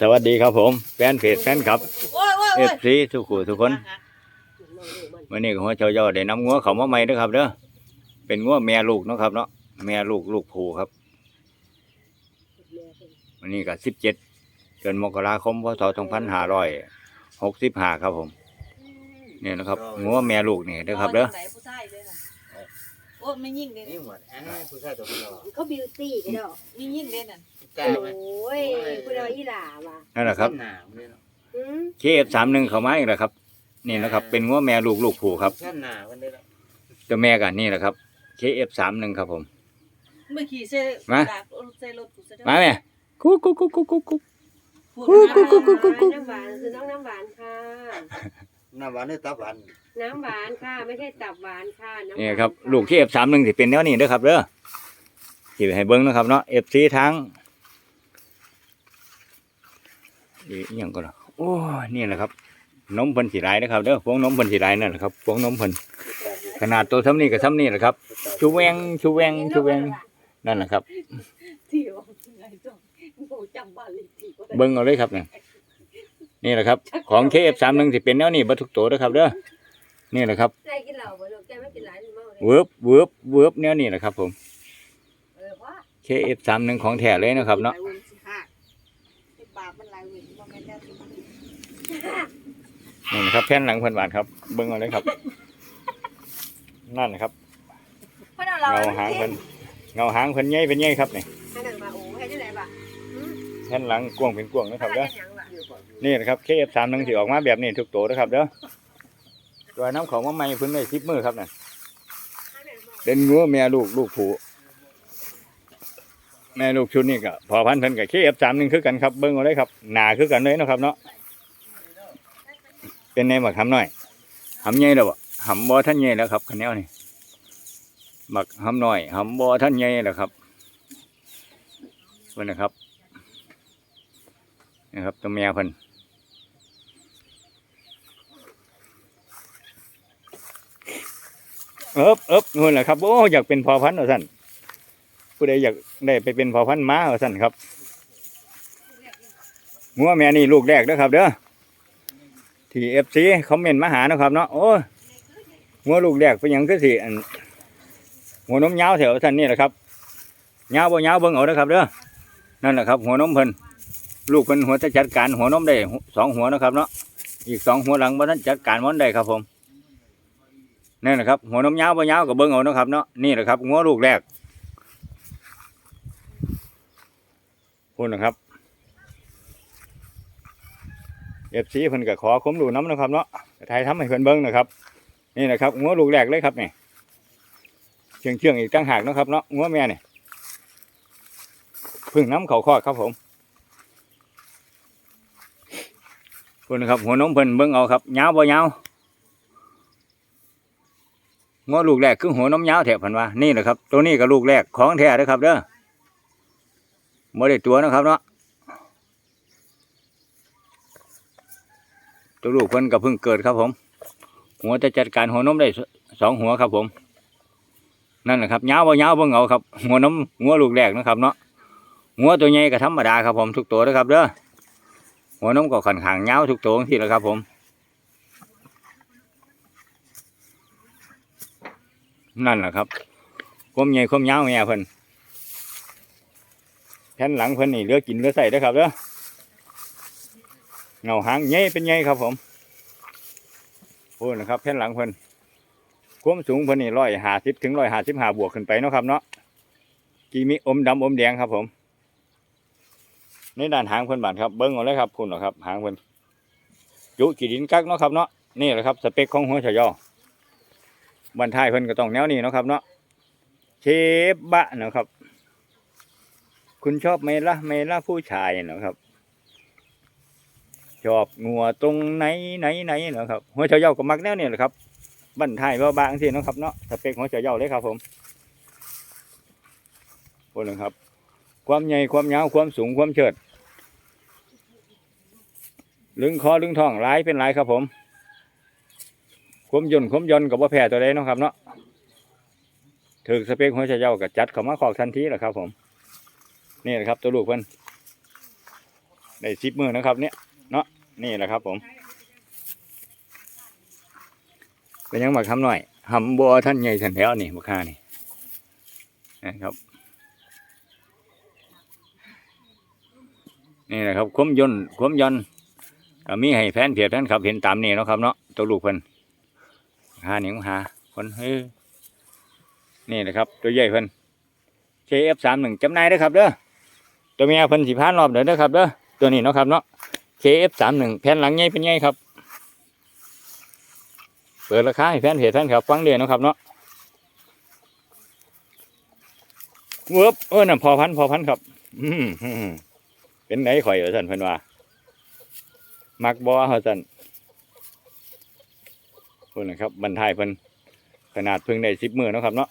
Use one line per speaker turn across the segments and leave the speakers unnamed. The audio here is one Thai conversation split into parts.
สวัสดีครับผมแฟนเพจแฟนคลับ
โอ้ยโอ้ย
เอ
โอ้ย
ฟซีทุกคู่ทุกคนวันนี้ก็หัวเจ้าย่อได้นำงัวเขามาใหม่เด้อครับเด้อเป็นงัวแม่ลูกเนาะครับเนาะแม่ลูกลูกผูครับวันนี้ก็สิบเจ็ดเดือนมกราคมพศสองพันห้าร้อยหกสิบห้าครับผมเนี่ยนะครับงัวแม่ลูกนี่เด้อครับเด้อ
ไหนผู้ชายเลยน่ะโอ้ยไม่ยิ่งเลย
นี่หมดอันนี้ผู้ชายตัวผู้หญิง
เขาบิวตี้กันเนาะ
ไม่ยิ่งเลยน่ะ
กล้าไหม
โอ้ยคุณเอาอีหล่าว่ะ
นั่นแหละครับ
หนาวเลยเนาะ
อืม
เคเอฟสามหนึ่งเขามาอีกแล้วครับ นี่นะครับ เป็นงัวแม่ลูกลูกผูครับ
แค่หนาวกันเลยเนาะ
ตัวแม่กันนี่แหละครับเคเอฟสามหนึ่งครับผม
เมื่อขี่เซ่
มา
ดบเซ่รถกูเซ่
มาแม่กุ๊กกุ๊กกุ๊กกุ๊กกุ๊กกุ๊ก
พูด
กุ๊กกุ๊กกุ๊กกุ๊ก
น้ำหวานคือน้องน้ำหวานค่ะ
น้ำหวานนี่ตับหวาน
น้ำหวานค่ะไม่ใช่ตับหวานค่ะำหวา
นี่ครับลูกที่เอฟสามหนึ่งที่เป็นแนวนี้เด้อครับเด้อที่ให้เบิ้งนะครับเนาะเอฟซีทั้ง อีกอย่างก็เนาะโอ้ยนี่แหละครับนมเพิ่นสีไรนะครับเด้อพวงนมเพิ่นสีไรนั่นแหละครับพวงนมเพิ่นขนาดตัวซ้ำนี่กับซ้ำนี่แหละครับ ชูแวงชูแวงชูแวงนั่นแหละครับ
ที่ว่าไงจ้องโง่จำบ้านเลขที่ก็ได้
เบิ้งเอาเลยครับเนี่ยนี่แหละครับ ของเคเอฟสามหนึ่งที่เป็นแนวนี้บัทุกตัวเด้อครับเด้อนี่แหละครับ
ใจกินเหล้าบ่ลูกแกไม่กินหลายหรือเมาเลย
เวิร์บเวิร์บเวิร์บแนวนี้แหละครับ ผม
เออว่า
เคเอฟสามหนึ่งของแท้เลยนะครับเนาะ
นี่นะ
ครับแผ่นหลังเพิ่นบาทครับ เบิ่งเอาเลยครับ นั่นนะครับ
เพิ่นเอาเรา
เงาหางเพิ่นเงาหางเพิ่นใหญ่เป็นใหญ่ครับนี่
ให้นั่งมาโอ้ให้ได้ไหนบ่ะอืม
แผ่นหลังกว้างเป็นกว้างนะครับ
ให้
เด้อ
ได้หยังบ่ะ
นี่นะครับ KF31 สิออกมาแบบนี้ทุกตัวนะครับเด้อตัวน้ำของมาใหม่เพิ่นได้10มื้อครับน่ะ
ให้ได้บ่
เป็นงัวแม่ลูกลูกผู้แม่ลูกชุดนี้ก็พอพันธุ์เพิ่นกับ KF31 คือกันครับเบิ่งเอาเลยครับหนาคือกันเลยเนาะครับเนาะ เป็นในบักหำน้อยหำใหญ่แล้วบ่หำบ่ท่านใหญ่แล้วครับคันแนวนี่บักหำน้อยหำบ่ท่านใหญ่แล้วครับเพิ่นนะครับนะครับตัวแม่เพิ่นเอิบเอิบนู่นแหละครับโอ้อยากเป็นพอพันธุ์ว่าสั่นผู้ใดอยากได้ไปเป็นพอพันธุ์ม้าว่าสั่นครับงัวแม่นี่ลูกแรกเด้อครับ เด้อ ที่เอฟซีคอมเมนต์มาหานะครับเนาะโอ้ยงัวลูกแรกเป็นยังคือสิอันหัวนมยาวแถวสั่นนี่แหละครับยาวบ่ยาวเบิ่งเอาเด้อครับเด้อนั่นแหละครับ หัวนมเพิ่นลูกเพิ่นหัวจะจัดการหัวนมได้สองหัวนะครับเนาะอีกสองหัวหลังบ่ทันจัดการมันได้ครับผมนี่นแหละครับหัวนมยาวบ่ยาวกับเบิ้งเอาเนาะครับเนาะนี่แหละครับงัวลูกแรกพูดนะครับ เอฟซีเพิ่นก็ขอคุ้มดูน้ำนะครับเนาะไทยทำให้เพิ่นเบิ้งนะครับ นี่นะครับงัวลูกแรกเลยครับนี่เชียงเชียงๆอีกตั้งหากนะครับเนาะงัวแม่เนี่ยพึ่งน้ำเขาคอดครับผมเพูดนะครับหัวนมเพิ่นเบิ้งเอาครับยาวบ่ยาวงอลูกแรกคือหัวน้ำยาวแถบพันว่านี่แหละครับ ตัวนี้ก็ลูกแรกของแท้นะครับเด้อไม่ได้ตัวนะครับเนาะ ตัวลูกเพิ่นก็เพิ่งเกิดครับผม หัวจะจัดการหัวนมได้สองหัวครับผม นั่นแหละครับยาบ่ยาบ่เงาครับ หัวนมหัวลูกแรกนะครับเนาะหัวตัวใหญ่ก็ธรรมดาครับผมทุกตัวนะครับเด้อหัวนมก็ขันขางยาทุกตัวที่แหละครับผมนั่นแหละครับคมใหญ่ความยาวแม่เพิ่นแผ่นหลังเพิ่นนี่เลือกกินเลือใส่เด้ครับเด้อ เงาหางใหญ่เป็นใหญ่ครับผมโอ้นะครับแผ่นหลังเพิ่นความสูงเพิ่นนี่ร้อยห้าสิบถึงร้อยห้าสิบห้าบวกขึ้นไปเนาะครับเนาะกีมีอมดำอมแดงครับผมในด้านหางเพิ่นบาดครับเบิ้งเอาเลยครับคุณเหรอครับ หางเพิ่นจุกีดินกักเนาะครับเนาะนี่แหละครับสเปคของหัวฉยอบันทายเพิ่นก็ต้องแนวนี้เนาะครับเนาะเชฟบะเนาะครับ คุณชอบไหมล่ะไหมล่ะผู้ชายเนาะครับ ชอบงัวตรงไหนไหนไหนเนาะครับหัวเฉาเย่าก็มักแนวนี้แหละครับบันทายเบาบางสิเนาะครับเนาะสเปคหัวเฉาเย่าเลยครับผมโอ้นะครับ ความใหญ่ความยาวความสูงความเฉิด ลึงคอลึงท้องหลายเป็นหลายครับผมคมยนต์คมยนต์กับว่าแพ้ตัวใดเนาะครับเนาะถึกสเปคหัวใจเจ้ากับจัดเขามาขอกทันทีแหละครับ ผมนี่แหละครับ ตัวลูกเพิ่นได้สิบมือนะครับเนี่ย เนาะนี่แหละครับผม เป็นยังมาคำหน่อยหำบัวท่านใหญ่ท่านแล้วนี่บักค่านี่นะครับนี่นะครับคมยนต์คมยนก็มีให้แฟนเพียรแฟนขับเห็นตามนี่เนาะครับเนาะตัวลูกเพิ่นหาหนิงหาคนเฮ้ยนี่นะครับ ตัวใหญ่เพิ่น KF สามหนึ่งจำนายเด้ครับเด้อตัวเมียเพิ่นสิพานรอบเด้อเด้อครับเด้อตัวนี้เนาะครับเนาะ KF สามหนึ่งแผ่นหลังใหญ่เป็นใหญ่ครับ เปิดราคาให้แฟนเพจแฟนครับ ฟังเดียวนะครับเนาะเวิบเออน่ะพอพันพอพันครับ อืมเป็นไหนข่อยเหรอสันเพิ่นว่า มักบอเหรอสันเพิ่นนะครับบรรทายเพิ่นขนาดเพิ่งได้สิบมือนะครับเนาะ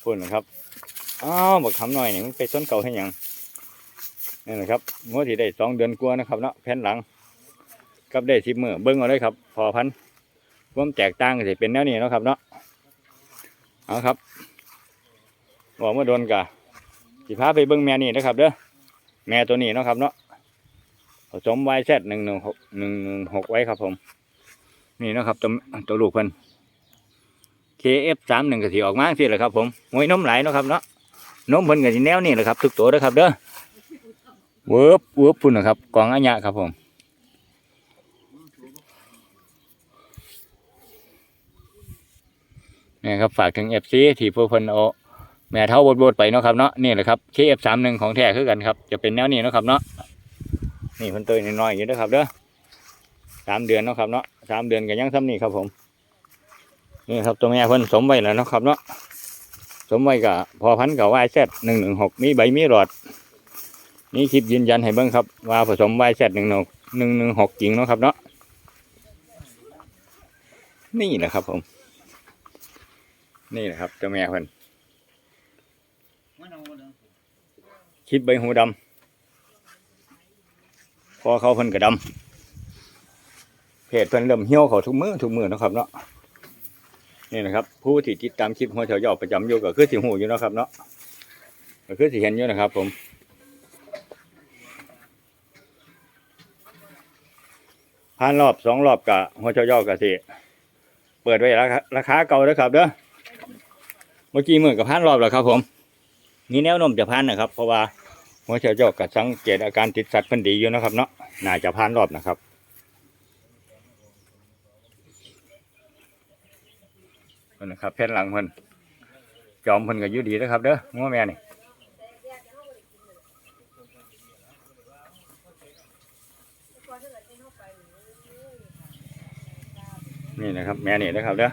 เพิ่นนะครับอ้าวบักคำหน่อยนี่มันไปต้นเก่าให้ยัง นี่นะครับงวดที่ได้สองเดือนกว่านะครับเนาะแผ่นหลังกับได้สิบมือเบิ้งเอาเลยครับ พอพันความแตกต่างก็จะเป็นแนวนี้นะครับเนาะเอาครับบอกเมื่อโดนกะสิพาไปเบิ้งแม่นี่นะครับเด้อแม่ตัวนี้นะครับเนาะผสมไว้แซดหนึ่งหนึ่งหกหนึ่งหนึ่งหกไว้ครับผม นี่นะครับตัวตัวลูกเพิ่น KF สามหนึ่งก็สีออกมาสิแหละครับผมมวยน้มไหลนะครับเนาะน้มเพิ่นก็สิแนวนี้แหละครับทุกตัวเด้อครับเด้อ เวิบเวิบพุ่นนะครับกองอัญญะครับผมนี่ครับฝากถึงเอฟซีที่พวกเพิ่นเอแม่เท้าบดบดๆไปเนาะครับเนาะนี่แหละครับเคเอฟสามหนึ่งของแท้คือกันครับ จะเป็นแนวนี้เนาะครับเนาะนี่พิ่นตัวน้อยๆอย่างนี้นะครับเด้อสามเดือนเนาะครับเนาะสามเดือนกันยังซ้ำนี่ครับผม นี่ครับตัวแม่พิ่นสมไว้แล้วเนาะครับเนาะสมไว้กับพอพันกับวายแซดหนึ่งหนึ่งหกมีใบมีหลอด นี่คลิปยืนยันให้เบิ่งครับ ว่าผสมไวแซดหนึ่งหนึ่งหนึ่งหนึ่งหกจริงเนาะครับเนาะนี่แหละครับผม นี่แหละครับเจ้าแม่เพิ่นคิดใบหูดำพอเขาเพิ่นกระดำเพจเพิ่นเริ่มเหี่ยวเขาทุกมือทุกมือเนาะครับเนาะนี่นะครับ ผู้ที่ติดตามคลิปหัวเฉายอประจำอยู่ก็คือสิหูอยู่เนาะครับเนาะก็คือสิเห็นอยู่นะครับ ผม ผ่านรอบสองรอบกับหัวเฉายอกับสิเปิดไว้ราคาราคาเก่าเด้อครับเด้อเมื่อกี้เหมื่นกับพันรอบแล้วครับผมนี่แนวโน้มจะพันนะครับ เพราะว่าหัวเชื้อโรคกับสังเกตอาการติดสัตว์พิ่นดีอยู่นะครับเนาะน่าจะพันรอบนะครับเพิ่นนะครับแผ่นหลังเพิ่นจอมเพิ่นก็อยู่ดีนะครับเด้องัวแม่นี่ นี่นะครับแม่นี่นะครับเด้อ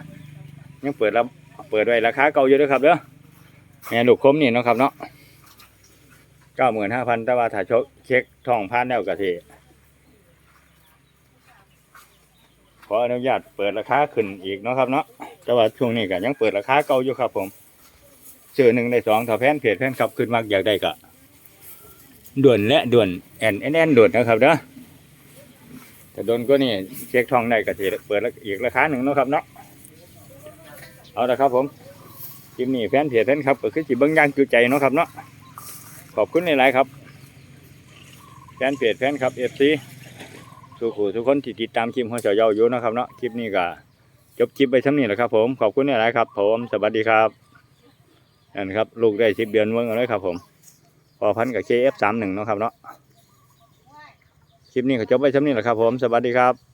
ยังเปิดรับเปิดไว้ราคาเก่าอยู่ด้วยครับเด้อแม่ลูกคมนี่นะครับเนาะเก้าหมื่นห้าพันต่ว่าถ้าชกเช็คทองพันแล้วกะทีขออนุญาตเปิดราคาขึ้นอีกเนาะครับเนาะแต่ว่าช่วงนี้ก็ยังเปิดราคาเก่าอยู่ครับ ผมซื้อหนึ่งได้สองถ้าแพนเพจแพนขับขึ้นมากอยากได้ก็ด่วนและด่วนแอนแอนแอนด่วนนะครับเด้อ แต่โดนก็นี่เช็คทองได้กะทีเปิดอีกราคาหนึ่งเนาะครับเนาะเอาละครับผมคลิปนี้แฟนเพจแฟนครับก็คือจิเบิ้งย่างจูใจเนาะครับเนาะขอบคุณหลายๆครับ แฟนเพจแฟนครับเอฟซีทุกผู้ทุกคนที่ติดตามคลิปของเจ้าเยาอยู่นะครับเนาะคลิปนี้ก็จบคลิปไปทั้งนี้แหละครับ ผมขอบคุณหลายๆครับ ผมสวัสดีครับนั่นครับลูกได้สิบเดือนเมืองเลยครับ ผมพอพันกับเคเอฟสามหนึ่งเนาะครับเนาะ คลิปนี้ก็จบไปทั้งนี้แหละครับผม สวัสดีครับ